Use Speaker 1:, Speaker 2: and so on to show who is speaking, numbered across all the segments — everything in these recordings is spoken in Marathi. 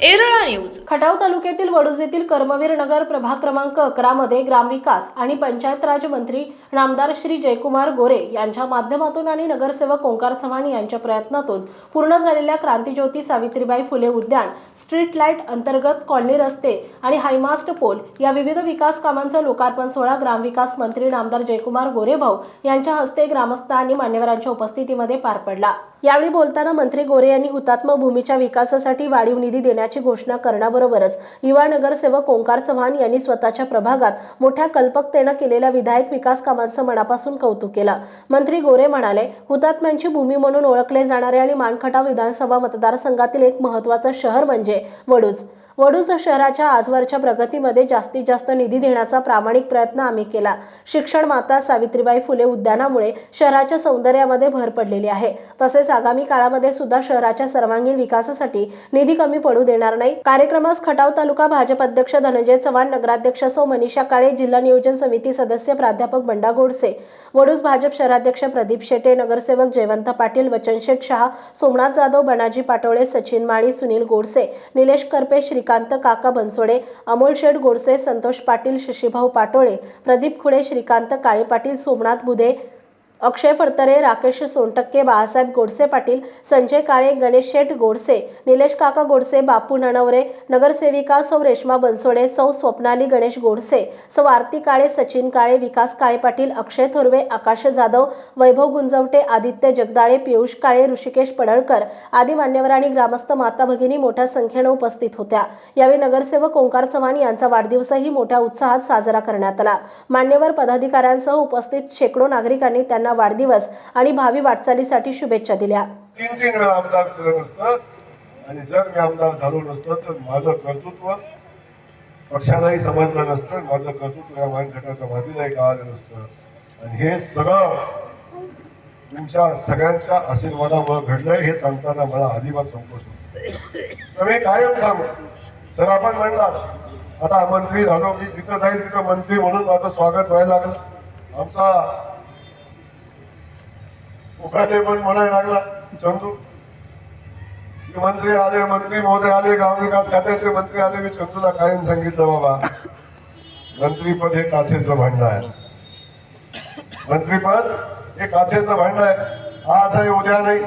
Speaker 1: Erala news.
Speaker 2: Khatav तालुक्यातील वडूज येथील कर्मवीर नगर प्रभाग क्रमांक अकरा मध्ये ग्रामविकास आणि पंचायत राज मंत्री नामदार श्री जयकुमार गोरे यांच्या माध्यमातून आणि नगरसेवक ओंकार चव्हाण यांच्या प्रयत्नातून पूर्ण झालेल्या क्रांतीज्योती सावित्रीबाई फुले उद्यान स्ट्रीट लाइट अंतर्गत कॉलनी रस्ते आणि हायमास्ट पोल या विविध विकास कामांचा लोकार्पण सोहळा ग्रामविकास मंत्री नामदार जयकुमार गोरेभाऊ यांच्या हस्ते ग्रामस्थ आणि मान्यवरांच्या उपस्थितीमध्ये पार पडला. यावेळी बोलताना मंत्री गोरे यांनी हुतात्मा भूमीच्या विकासासाठी वाढीव निधी देण्यात करण्याची घोषणा करण्याबरोबरच युवा नगरसेवक ओंकार चव्हाण यांनी स्वतःच्या प्रभागात मोठ्या कल्पकतेनं केलेल्या विधायक विकास कामांचं मनापासून कौतुक केलं. मंत्री गोरे म्हणाले हुतात्म्यांची भूमी म्हणून ओळखले जाणारे आणि मानखटाव विधानसभा मतदारसंघातील एक महत्वाचं शहर म्हणजे वडूज. वडूज शहराच्या आजवरच्या प्रगतीमध्ये जास्तीत जास्त निधी देण्याचा प्रामाणिक प्रयत्न आम्ही केला. शिक्षण माता सावित्रीबाई फुले उद्यानामुळे शहराच्या सौंदर्यामध्ये भर पडलेली आहे. तसेच आगामी काळामध्ये सुद्धा शहराच्या सर्वांगीण विकासासाठी निधी कमी पडू देणार नाही. कार्यक्रमास खटाव तालुका भाजप अध्यक्ष धनंजय चव्हाण नगराध्यक्ष सौ मनीषा काळे जिल्हा नियोजन समिती सदस्य प्राध्यापक बंडा गोडसे वडूज भाजप शहराध्यक्ष प्रदीप शेटे नगरसेवक जयवंत पाटील वचनशेठ शहा सोमनाथ जाधव बनाजी पाटोळे सचिन माळी सुनील गोडसे निलेश करपे श्री श्रीकांत काका बनसोडे अमोल शेठ गोडसे संतोष पाटील शशीभाऊ पाटोळे प्रदीप खुडे श्रीकांत काळे पाटील सोमनाथ बुधे अक्षय फडतरे राकेश सोनटक्के बाळासाहेब गोडसे पाटील संजय काळे गणेश शेठ गोडसे निलेश काका गोडसे बापू नणवरे नगरसेविका सौ रेश्मा बनसोडे सौ स्वप्नाली गणेश गोडसे सौ आरती काळे सचिन काळे विकास काळे पाटील अक्षय थोरवे आकाश जाधव वैभव गुंजवटे आदित्य जगदाळे पियुष काळे ऋषिकेश पडळकर आदी मान्यवर आणि ग्रामस्थ माता भगिनी मोठ्या संख्येनं उपस्थित होत्या. यावेळी नगरसेवक ओंकार चव्हाण यांचा वाढदिवसही मोठ्या उत्साहात साजरा करण्यात आला. मान्यवर पदाधिकाऱ्यांसह उपस्थित शेकडो नागरिकांनी त्यांना वाढदिवस आणि भावी वाटचालीसाठी शुभेच्छा दिल्या.
Speaker 3: तीन तीन वेळा आमदार केलं नसतं आणि जर मी आमदार झालो नसतं तर माझं कर्तृत्व पक्षालाही समजलं नसतं माझं कर्तृत्व या मानघटाच्या मातीलाही कळालं नसतं. आणि हे सगळं तुमच्या सगळ्यांच्या आशीर्वादामुळे घडलंय हे सांगताना मला अजिबात संकोच होतो तर मी कायम सांगू सर आपण म्हणला आता मंत्री झालो की जिथं जाईल तिथं मंत्री म्हणून माझं स्वागत व्हायला लागलं. आमचा मुखाटे पण म्हणायला लागला चंदू की मंत्री आले मंत्री महोदय आले ग्रामविकास खात्याचे मंत्री आले. मी चंदूला कायम सांगितलं बाबा मंत्रीपद हे काचेचं भांडण आहे. मंत्रीपद हे काचेचं भांडण आहे. आज आहे उद्या नाही.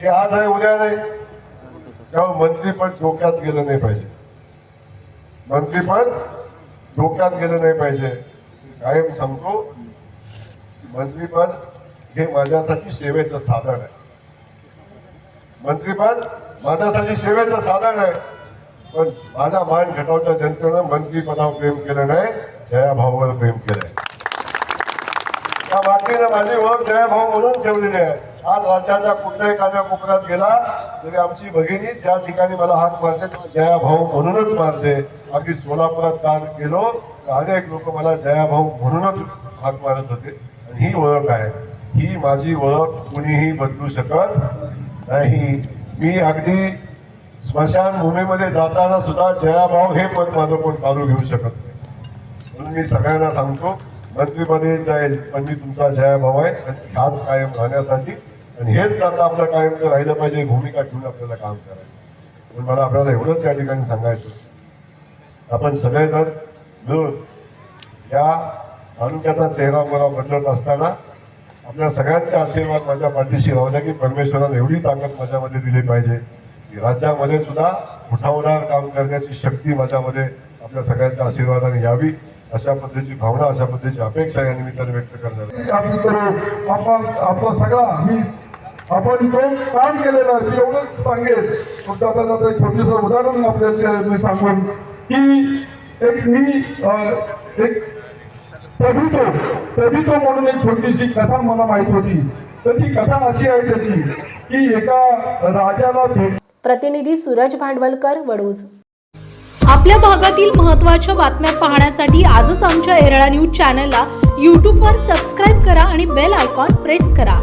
Speaker 3: हे आज आहे उद्या नाही. तेव्हा मंत्रीपद डोक्यात गेलं नाही पाहिजे. मंत्रीपद डोक्यात गेलं नाही पाहिजे. कायम सांगतो मंत्रीपद हे माझ्यासाठी सेवेचं साधन आहे. मंत्रीपद माझ्यासाठी सेवेचं साधन आहे. पण माझ्या मान घटावच्या जनतेनं मंत्रीपदावर प्रेम केलं नाही जयाभाऊवर प्रेम केलंय. त्या मातीनं माझी ओळख जयाभाऊ म्हणून ठेवलेली आहे. आज राज्याच्या कुठल्याही कान्या कोपऱ्यात गेला तरी आमची भगिनी ज्या ठिकाणी मला हात मारते जया जयाभाऊ म्हणूनच मारते. अगदी सोलापुरात काल गेलो तर अनेक लोक मला जयाभाऊ म्हणूनच हात मारत होते. आणि ही ओळख आहे. ही माझी ओळख कुणीही बदलू शकत नाही. मी अगदी स्मशानभूमीमध्ये जाताना सुद्धा जयाभाऊ हे पद माझं कोण चालू घेऊ शकत नाही. म्हणून मी सगळ्यांना सांगतो मंत्रीपदे जाईल पण मी तुमचा जयाभाऊ आहे आणि हाच कायम राहण्यासाठी आणि हेच आता आपलं कायमचं राहिलं पाहिजे भूमिका ठेवून आपल्याला काम करायचं. पण मला आपल्याला एवढंच या ठिकाणी सांगायचं आपण सगळेजण मिळून या तालुक्याचा चेहरा मला बदलत असताना आपल्या सगळ्यांचे आशीर्वाद माझ्या पाठीशी राहू की परमेश्वराने एवढी ताकद माझ्यामध्ये दिली पाहिजे. की राज्यामध्ये सुद्धा उठावदार काम करण्याची शक्ती माझ्यामध्ये आपल्या सगळ्यांच्या आशीर्वादाने यावी. अशा पद्धतीची भावना अशा पद्धतीची अपेक्षा या निमित्ताने व्यक्त करणार आहे.
Speaker 4: करू. आपण आपला सगळा मी आपण तो काम केलेलं आहे. मी एवढंच सांगेल फक्त आता जाता एक छोटीस उदाहरण आपल्याला मी सांगून की एक मी एक प्रभुत्व प्रभुत्व म्हणून एक छोटीशी कथा मला माहीत होती. तर ती कथा अशी आहे त्याची की एका राजाला भेट
Speaker 2: प्रतिनिधी सूरज भांडवलकर वडूज.
Speaker 1: आपल्या भागातील महत्त्वाच्या बातम्या पाहण्यासाठी आजच आमच्या एरळा न्यूज चॅनलला यूट्यूबवर सबस्क्राईब करा आणि बेल आयकॉन प्रेस करा.